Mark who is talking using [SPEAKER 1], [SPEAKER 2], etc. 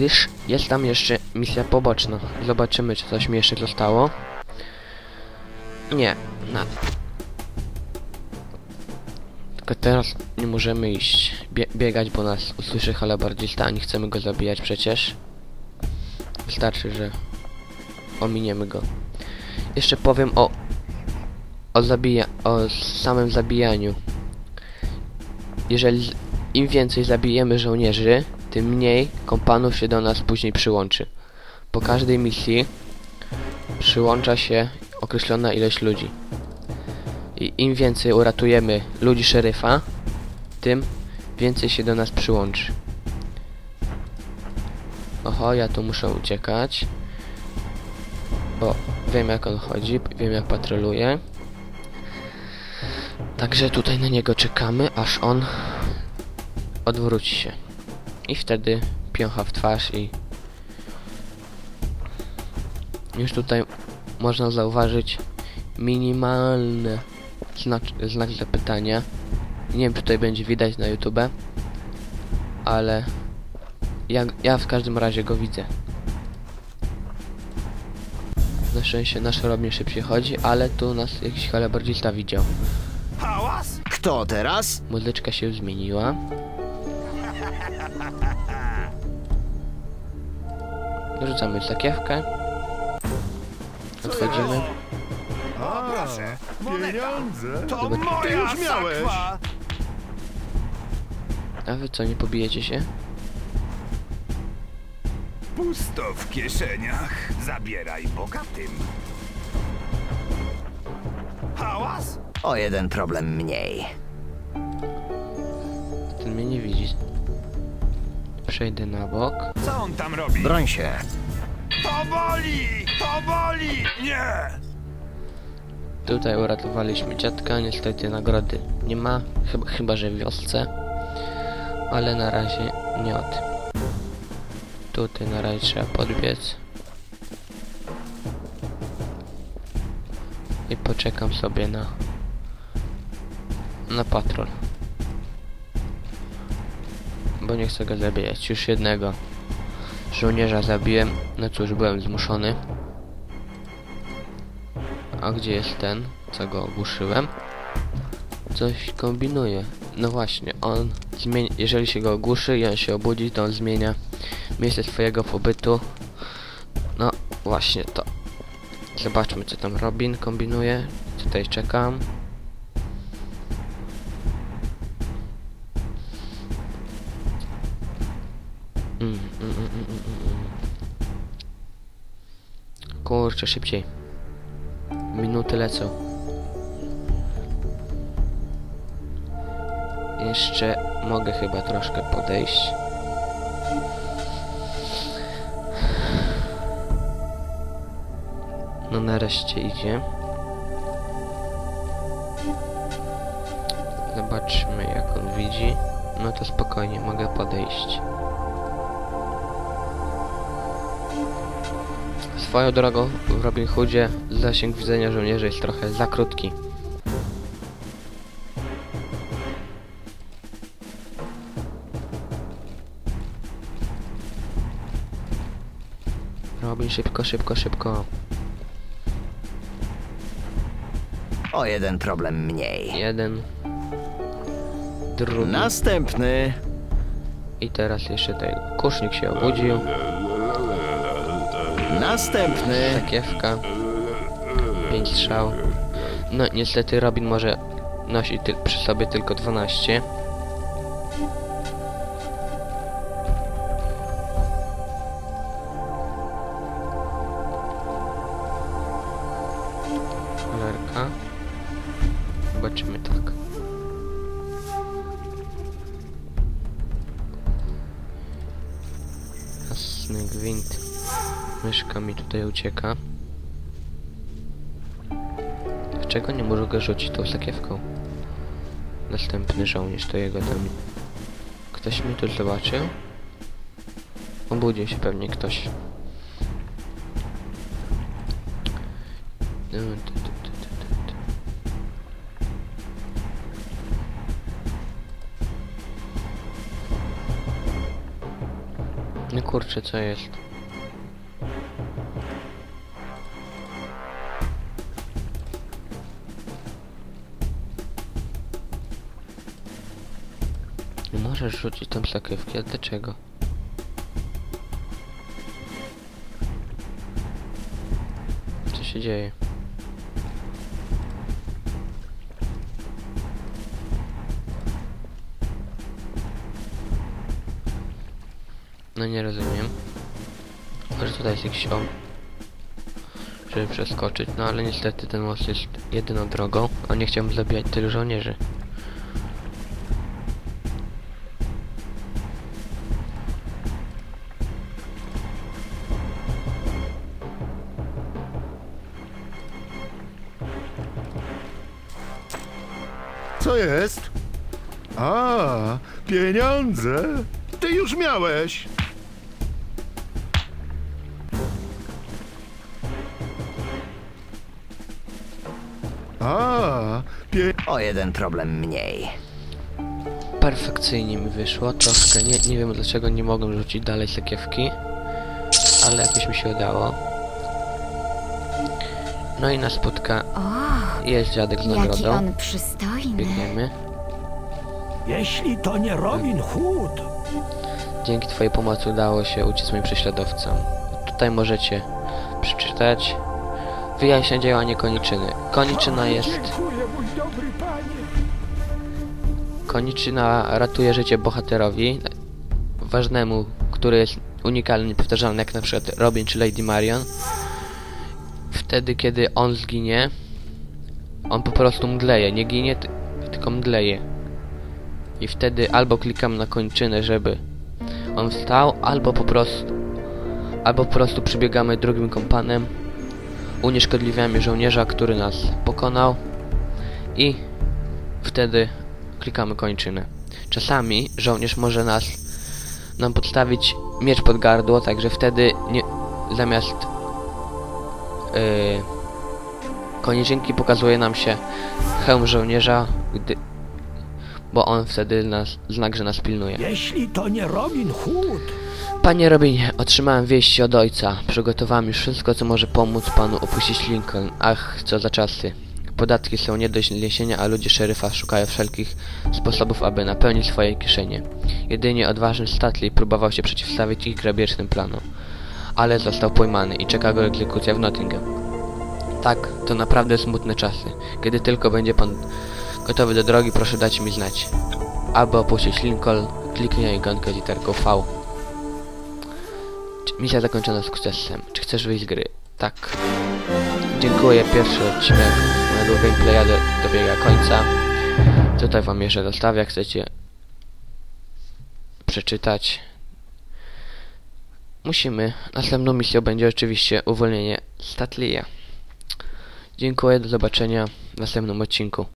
[SPEAKER 1] gdyż jest tam jeszcze misja poboczna. Zobaczymy, czy coś mi jeszcze zostało. Nie, na. Tylko teraz nie możemy iść bie biegać, bo nas usłyszy halabardzista, a nie chcemy go zabijać przecież. Wystarczy, że ominiemy go. Jeszcze powiem o o zabija o samym zabijaniu. Jeżeli im więcej zabijemy żołnierzy, tym mniej kompanów się do nas później przyłączy. Po każdej misji przyłącza się określona ilość ludzi. I im więcej uratujemy ludzi szeryfa, tym więcej się do nas przyłączy. Oho, ja tu muszę uciekać. Bo wiem jak on chodzi, wiem jak patroluje. Także tutaj na niego czekamy, aż on odwróci się. I wtedy piącha w twarz i już tutaj można zauważyć minimalny znak, znak zapytania. Nie wiem czy tutaj będzie widać na YouTube, ale ja, ja w każdym razie go widzę. Na szczęście nasz Robin szybciej chodzi, ale tu nas jakiś halabardzista widział.
[SPEAKER 2] Kto teraz?
[SPEAKER 1] Muzyczka się zmieniła. Rzucamy sakiewkę. Odchodzimy.
[SPEAKER 3] O, proszę.
[SPEAKER 4] Pieniądze?
[SPEAKER 3] To
[SPEAKER 1] Zobacz.
[SPEAKER 3] moja
[SPEAKER 4] już miałeś.
[SPEAKER 1] A wy co, nie pobijecie się?
[SPEAKER 3] Pusto w kieszeniach. Zabieraj bogatym. Hałas?
[SPEAKER 2] O jeden problem mniej.
[SPEAKER 1] Ten mnie nie widzi. Przejdę na bok.
[SPEAKER 3] Co on tam robi?
[SPEAKER 2] Broń się.
[SPEAKER 3] To boli! To boli! Nie!
[SPEAKER 1] Tutaj uratowaliśmy dziadka, niestety nagrody nie ma, chyba, chyba że w wiosce. Ale na razie nie o tym. Tutaj na razie trzeba podbiec. I poczekam sobie na na patrol. Bo nie chcę go zabijać. Już jednego żołnierza zabiłem. No cóż, byłem zmuszony. A gdzie jest ten, co go ogłuszyłem? Coś kombinuje. No właśnie, on zmienia, jeżeli się go ogłuszy i on się obudzi, to on zmienia miejsce swojego pobytu. No właśnie to. Zobaczmy co tam Robin kombinuje. Tutaj czekam. Kurczę, szybciej. Minuty lecą. Jeszcze mogę chyba troszkę podejść. No nareszcie idzie. Zobaczmy jak on widzi. No to spokojnie, mogę podejść. Swoją drogą w Robin Hoodzie zasięg widzenia żołnierzy jest trochę za krótki. Robin szybko, szybko, szybko.
[SPEAKER 2] O jeden problem mniej.
[SPEAKER 1] Jeden. Drugi.
[SPEAKER 2] Następny.
[SPEAKER 1] I teraz jeszcze ten kusznik się obudził.
[SPEAKER 2] Następny.
[SPEAKER 1] Sakiewka. Pięć strzał. No niestety Robin może nosić przy sobie tylko 12. Cholerka. Zobaczymy tak. Jasny gwint. Myszka mi tutaj ucieka. Dlaczego nie może go rzucić tą sakiewką? Następny żołnierz to jego tam. Ktoś mnie tu zobaczył? Obudził się pewnie ktoś. No kurczę, co jest? Możesz rzucić tam sakiewki, a dlaczego? Co się dzieje? No nie rozumiem. Może tutaj jest jakiś o... Żeby przeskoczyć, no ale niestety ten most jest jedyną drogą, a nie chciałbym zabijać tylu żołnierzy.
[SPEAKER 4] Co jest? A, pieniądze. Ty już miałeś. A, pie...
[SPEAKER 2] O jeden problem mniej.
[SPEAKER 1] Perfekcyjnie mi wyszło, troszkę nie, nie wiem dlaczego nie mogłem rzucić dalej sakiewki, ale jakoś mi się udało. No i na spotka
[SPEAKER 5] O,
[SPEAKER 1] jest dziadek z
[SPEAKER 5] jaki
[SPEAKER 1] nagrodą.
[SPEAKER 5] on przystojny.
[SPEAKER 1] Biegniemy.
[SPEAKER 6] Jeśli to nie Robin Hood,
[SPEAKER 1] Dzięki twojej pomocy udało się uciec moim prześladowcom. Tutaj możecie przeczytać wyjaśnia działanie koniczyny. Koniczyna jest... Koniczyna ratuje życie bohaterowi, ważnemu, który jest unikalny, niepowtarzalny, jak na przykład Robin czy Lady Marion. Wtedy, kiedy on zginie, on po prostu mdleje. Nie ginie, ty- tylko mdleje. I wtedy albo klikam na kończynę, żeby on wstał, albo po prostu albo po prostu przybiegamy drugim kompanem, unieszkodliwiamy żołnierza, który nas pokonał i wtedy klikamy kończynę. Czasami żołnierz może nas nam podstawić miecz pod gardło, także wtedy nie, zamiast koniczynki pokazuje nam się hełm żołnierza, gdy, bo on wtedy nas, znak, że nas pilnuje.
[SPEAKER 6] Jeśli to nie Robin Hood,
[SPEAKER 1] Panie Robinie, otrzymałem wieści od ojca. Przygotowałem już wszystko, co może pomóc panu opuścić Lincoln. Ach, co za czasy. Podatki są nie do zniesienia, a ludzie szeryfa szukają wszelkich sposobów, aby napełnić swoje kieszenie. Jedynie odważny Statley próbował się przeciwstawić ich grabieżnym planom. Ale został pojmany i czeka go egzekucja w Nottingham. Tak, to naprawdę smutne czasy. Kiedy tylko będzie pan gotowy do drogi, proszę dać mi znać. Aby opuścić Lincoln, kliknij ikonkę literką V. Misja zakończona sukcesem. Czy chcesz wyjść z gry? Tak. Dziękuję. Pierwszy odcinek mojego gameplaya do, dobiega końca. Tutaj wam jeszcze zostawię, chcecie przeczytać. Musimy. Następną misją będzie oczywiście uwolnienie Statleya. Dziękuję, do zobaczenia w następnym odcinku.